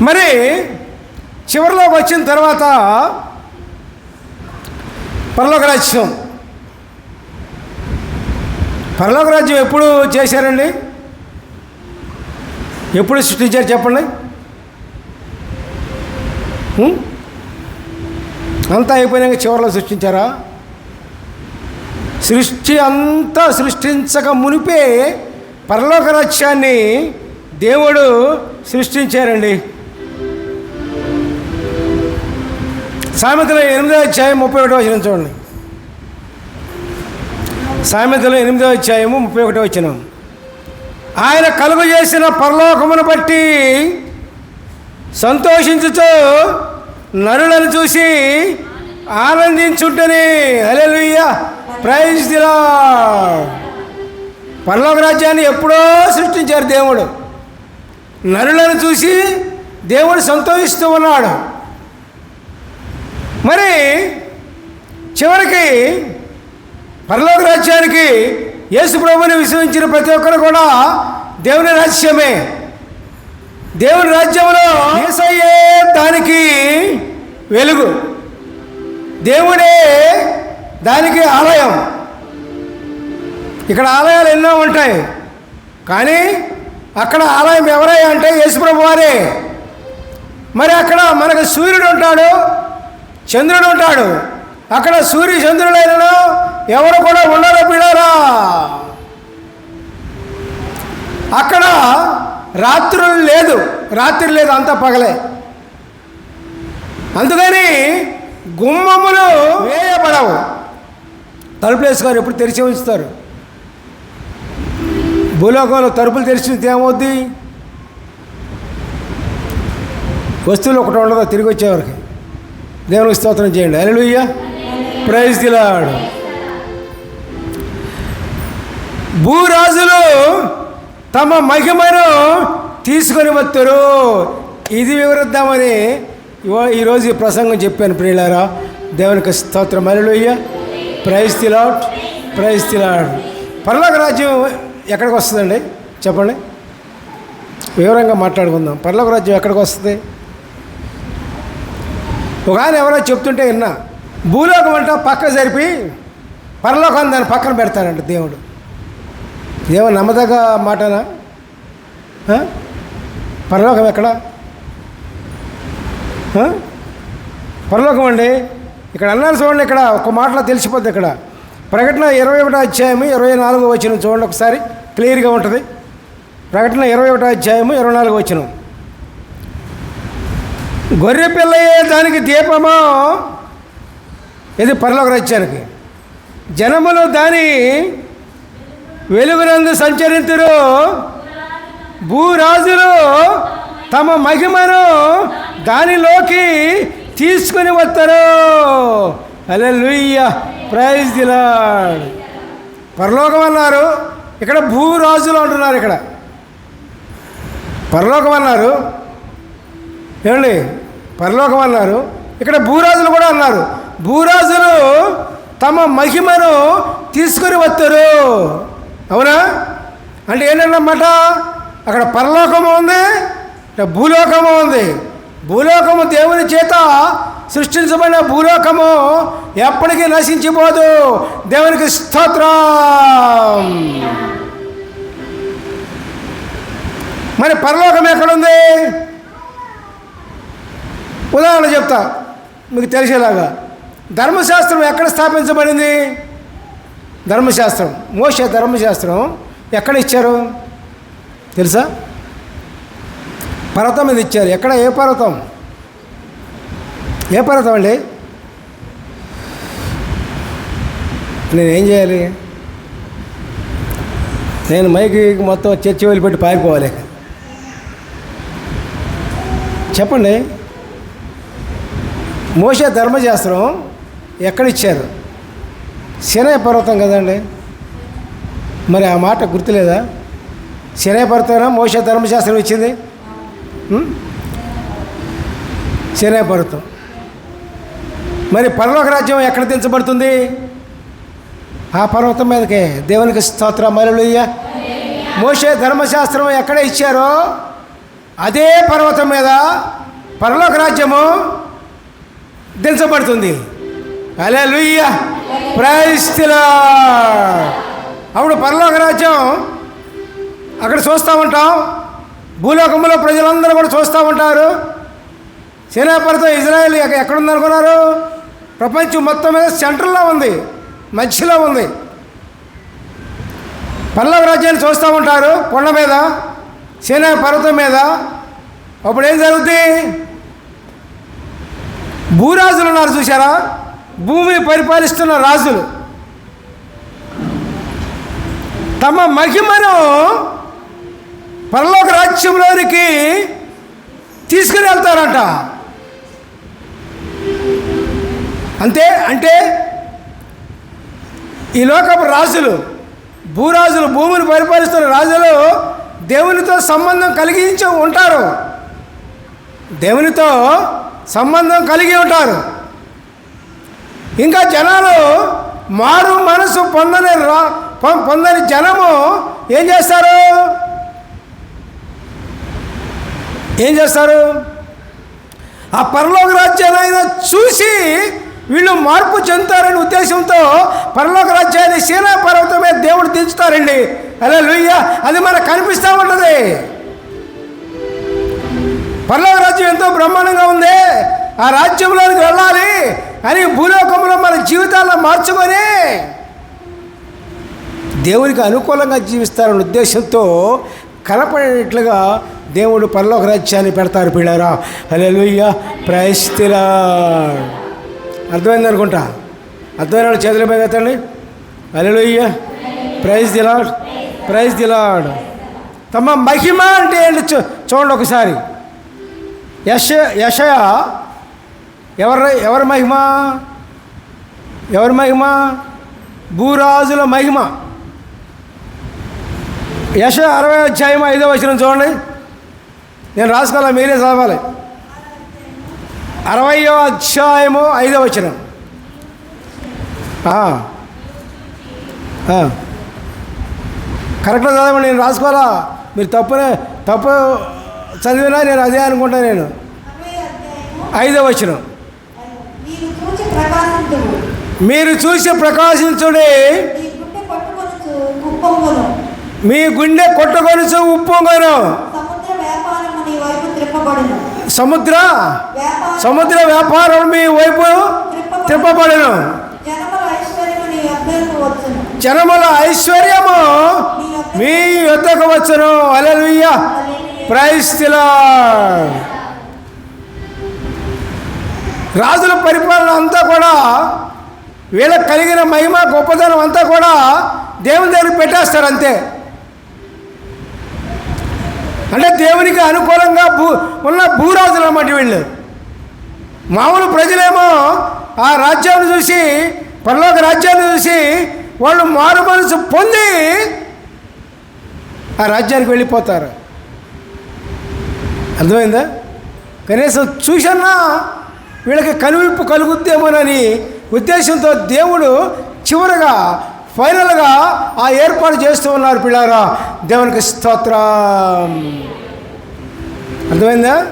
మరి చివరిలోకి వచ్చిన తర్వాత పరలోక రాజ్యం. పరలోక రాజ్యం ఎప్పుడు చేశారండి? ఎప్పుడు సృష్టించారు చెప్పండి? అంతా అయిపోయినాక చివరిలో సృష్టించారా? సృష్టి అంతా సృష్టించక మునిపే పరలోక రాజ్యాన్ని దేవుడు సృష్టించారండి. సామెతల ఎనిమిదో అధ్యాయం ముప్పై ఒకటో వచ్చిన చూడండి. సామెతలో ఎనిమిదో అధ్యాయము ముప్పై ఒకటో వచ్చిన ఆయన కలుగు చేసిన పరలోకమును బట్టి సంతోషించుతూ నరులను చూసి ఆనందించుంటని. అలెలుయ్య ప్రైజ్ దిలా పరలోక రాజ్యాన్ని ఎప్పుడో సృష్టించారు దేవుడు. నరులను చూసి దేవుడు సంతోషిస్తూ ఉన్నాడు. మరి చివరికి పరలోక రాజ్యానికి యేసు ప్రభుని విశ్వసించిన ప్రతి ఒక్కరు కూడా దేవుని రాజ్యమే. దేవుని రాజ్యంలో ఏసయ్యే దానికి వెలుగు. దేవుడే దానికి ఆలయం. ఇక్కడ ఆలయాలు ఎన్నో ఉంటాయి. కానీ అక్కడ ఆలయం ఎవరై అంటే యేసుప్రభు వారే మరి అక్కడ మనకు సూర్యుడు ఉంటాడు. చంద్రుడు ఉంటాడు. అక్కడ సూర్య చంద్రులైనను ఎవరు కూడా ఉండరు పిల్లరా. అక్కడ రాత్రులు లేదు. రాత్రి లేదు అంతా పగలే. అందుకని గుమ్మములు వేయబడవు. తలుపులు వేసుకొని ఎప్పుడు తెరిచి ఉంచుతారు? భూలోకంలో తలుపులు తెరిచితే ఏమవుద్ది? వస్తువులు ఒకటి ఉండదు తిరిగి వచ్చేవారికి. దేవునికి స్తోత్రం చేయండి. అలెలుయ్య ప్రైజ్ దిలాడు భూరాజులు తమ మహిమను తీసుకొని వస్తారు ఇది వివరిద్దామని ఈరోజు ఈ ప్రసంగం చెప్పాను ప్రియులారా. దేవునికి స్తోత్రం. అలెలుయ్య ప్రైజ్ తిలాడ్ ప్రైజ్ తిలాడ్ పర్లోక రాజ్యం ఎక్కడికి వస్తుందండి? చెప్పండి. వివరంగా మాట్లాడుకుందాం. పర్లోక రాజ్యం ఎక్కడికి వస్తుంది? ఒక ఆయన ఎవరో చెప్తుంటే విన్నా భూలోకం అంట పక్క జరిపి పరలోకం దాన్ని పక్కన పెడతాడంట దేవుడు. దేవుడు నమ్మదగ్గ మాటనా? పరలోకం ఎక్కడ? పరలోకం అండి? ఇక్కడ అన్నారు చూడండి ఇక్కడ ఒక మాటలో తెలిసిపోద్ది ఇక్కడ. ప్రకటన ఇరవై ఒకటో అధ్యాయము ఇరవై నాలుగో వచ్చిన చూడండి ఒకసారి క్లియర్గా ఉంటుంది. ప్రకటన ఇరవై ఒకటో అధ్యాయము ఇరవై నాలుగో వచ్చినాం గొర్రె పిల్లయే దానికి దీపమో? ఇది పరలోక రాజ్యానికి. జనములు దాని వెలుగునందు సంచరింతురు. భూరాజులు తమ మహిమను దానిలోకి తీసుకుని వస్తారు అలే లూయ్య ప్రైజ్ దిలాడ్ పరలోకం అన్నారు. ఇక్కడ భూరాజులు అంటున్నారు ఇక్కడ. పరలోకం అన్నారు. ఏమండి? పరలోకం అన్నారు. ఇక్కడ భూరాజులు కూడా అన్నారు. భూరాజులు తమ మహిమను తీసుకొని వస్తారు అవునా? అంటే ఏంటన్నమాట అక్కడ పరలోకము ఉంది భూలోకము ఉంది. భూలోకము దేవుని చేత సృష్టించబడిన భూలోకము ఎప్పటికీ నశించిపోదు. దేవునికి స్తోత్రం. మరి పరలోకం ఎక్కడుంది ఉదాహరణ చెప్తా. మీకు తెలిసేలాగా. ధర్మశాస్త్రం ఎక్కడ స్థాపించబడింది? ధర్మశాస్త్రం. మోస ధర్మశాస్త్రం ఎక్కడ ఇచ్చారు? తెలుసా? పర్వతం మీద ఇచ్చారు. ఎక్కడ? ఏ పర్వతం? ఏ పర్వతం అండి? నేనేం చేయాలి? నేను మైకి మొత్తం చర్చి వదిలిపెట్టి పారిపోవాలి. చెప్పండి. మోసే ధర్మశాస్త్రం ఎక్కడ ఇచ్చారు శనయ పర్వతం కదండి. మరి ఆ మాట గుర్తులేదా? శనయ పర్వతం మోసే ధర్మశాస్త్రం ఇచ్చింది? ఉం? శనయ పర్వతం. మరి పరలోక రాజ్యం ఎక్కడ దించబడుతుంది? ఆ పర్వతం మీదకే. దేవునికి స్తోత్ర. మరలుయ్య మోసే ధర్మశాస్త్రం ఎక్కడ ఇచ్చారో? అదే పర్వతం మీద. పరలోక రాజ్యము దించబడుతుంది. అలే లుయ్య ప్రైస్తిలా అప్పుడు పరలోక రాజ్యం అక్కడ చూస్తూ ఉంటాం. భూలోకంలో ప్రజలందరూ కూడా చూస్తూ ఉంటారు. సేనాపరితో ఇజ్రాయెల్ ఎక్కడుందనుకున్నారు? ప్రపంచం మొత్తం మీద సెంటర్లో ఉంది. మధ్యలో ఉంది. పల్లవ రాజ్యాన్ని చూస్తూ ఉంటారు కొండ మీద సేనా పర్వతం మీద. అప్పుడు ఏం జరుగుద్ది? భూరాజులు ఉన్నారు చూసారా భూమిని పరిపాలిస్తున్న రాజులు. తమ మహిమను పరలోక రాజ్యంలోనికి తీసుకుని వెళ్తారంట అంతే అంటే ఈ లోకపు రాజులు భూరాజులు భూమిని పరిపాలిస్తున్న రాజులు దేవునితో సంబంధం కలిగించి ఉంటారు. దేవునితో సంబంధం కలిగి ఉంటారు. ఇంకా జనాలు మారు మనసు పొందని రా పొందని జనము ఏం చేస్తారు? ఏం చేస్తారు? ఆ పరలోక రాజ్యాన్ని చూసి వీళ్ళు మార్పు చెందుతారనే ఉద్దేశంతో పరలోక రాజ్యాన్ని సీనా పర్వతం మీద దేవుడు దించుతారండి. అలా లుయ్య అది మనకు కనిపిస్తూ ఉంటుంది. పరలోక రాజ్యం ఎంతో బ్రహ్మాండంగా ఉంది. ఆ రాజ్యంలోనికి వెళ్ళాలి అని భూలోకంలో మన జీవితాలను మార్చుకొని దేవునికి అనుకూలంగా జీవిస్తారన్న ఉద్దేశంతో కనపడేట్లుగా దేవుడు పరలోక రాజ్యాన్ని పెడతారు పిల్లరా. అలే లుయ్య ప్రైస్తిలా అర్థమైంది అనుకుంటా? అర్థమైన చేతుల మీద ఎత్తండి. అలెలుయ్య ప్రైజ్ దిలాడ్ ప్రైజ్ దిలాడ్ తమ మహిమ అంటే ఏంటి? చూ చూడండి ఒకసారి. యశ యశయ ఎవరి ఎవరి మహిమ? ఎవరి మహిమ? భూరాజుల మహిమ. యశ అరవై అధ్యాయం ఐదో వచ్చిన చూడండి. నేను రాసుకోవాలా మీరే చదవాలి. అరవయో అధ్యాయము ఐదో వచ్చిన కరెక్ట్గా చదవండి నేను రాసుకోవాలా మీరు తప్పునే తప్పు చదివినా నేను అదే అనుకుంటా నేను. ఐదో వచ్చిన మీరు చూసి ప్రకాశించుడి. మీ గుండె కొట్టుకొనుచు ఉప్పొంగను. సముద్ర సముద్ర? వ్యాపారం మీ వైపు త్రిప్పబడను. జనముల ఐశ్వర్యము యొద్దకు మీ యుద్ధకు వచ్చును. అలలుయ్య ప్రైస్తిలా రాజుల పరిపాలన అంతా కూడా వీళ్ళకి కలిగిన మహిమ గొప్పతనం అంతా కూడా దేవుని దగ్గర పెట్టేస్తారు అంతే. అంటే దేవునికి అనుకూలంగా భూ ఉన్న భూరాజులు అన్నమాట వీళ్ళు. మామూలు ప్రజలేమో ఆ రాజ్యాన్ని చూసి పరలోక రాజ్యాన్ని చూసి వాళ్ళు మారు మనసు పొంది ఆ రాజ్యానికి వెళ్ళిపోతారు. అర్థమైందా? కనీసం చూసన్నా వీళ్ళకి కనువిప్పు కలుగుద్దేమోనని ఉద్దేశంతో దేవుడు చివరగా ఫైనల్గా ఆ ఏర్పాటు చేస్తూ ఉన్నారు పిల్లారా. దేవునికి స్తోత్రం. అర్థమైందా?